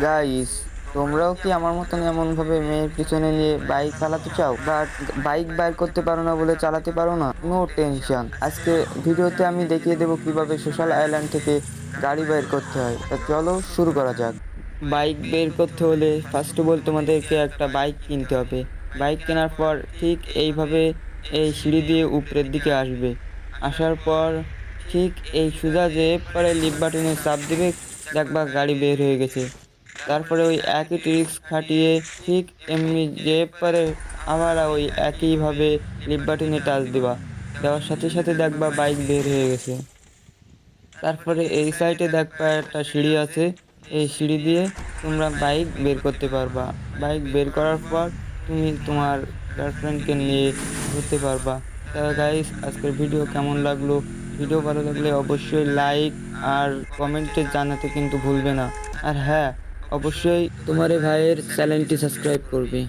Guys তোমরাও কি আমার মতন এমনভাবে মেয়ের পিছনে নিয়ে বাইক চালাতে চাও? বাট বাইক বাইর করতে পারো না বলে চালাতে পারো না? নো টেনশন আজকে ভিডিওতে আমি দেখিয়ে দেবো কীভাবে সোশ্যাল আইল্যান্ড থেকে গাড়ি বের করতে হয়। তা চলো শুরু করা যাক। বাইক বের করতে হলে ফার্স্ট অফ অল তোমাদেরকে একটা বাইক কিনতে হবে। বাইক কেনার পর ঠিক এইভাবে এই সিঁড়ি দিয়ে উপরের দিকে আসবে। আসার পর ঠিক এই সোজা যে পরে লিফট বাটনে চাপ দিবে, দেখবা গাড়ি বের হয়ে গেছে। তারপরে ওই একই ট্রিক্স খাটিয়ে ঠিক এমনি যে পরে আবার ওই একইভাবে লিফট বাটনে টাচ দিবা। দেওয়ার সাথে সাথে দেখবা বাইক বের হয়ে গেছে। তারপরে এই সাইডে দেখবা একটা সিঁড়ি আছে। এই সিঁড়ি দিয়ে তোমরা বাইক বের করতে পারবা। বাইক বের করার পর তুমি তোমার গার্লফ্রেন্ডকে নিয়ে ঘুরতে পারবা। তা গাইস আজকের ভিডিও কেমন লাগল? ভিডিও ভালো লাগলে অবশ্যই লাইক আর কমেন্টে জানাতে কিন্তু ভুলবে না। আর হ্যাঁ অবশ্যই তোমার ভাইয়ের চ্যানেলটি সাবস্ক্রাইব করবে।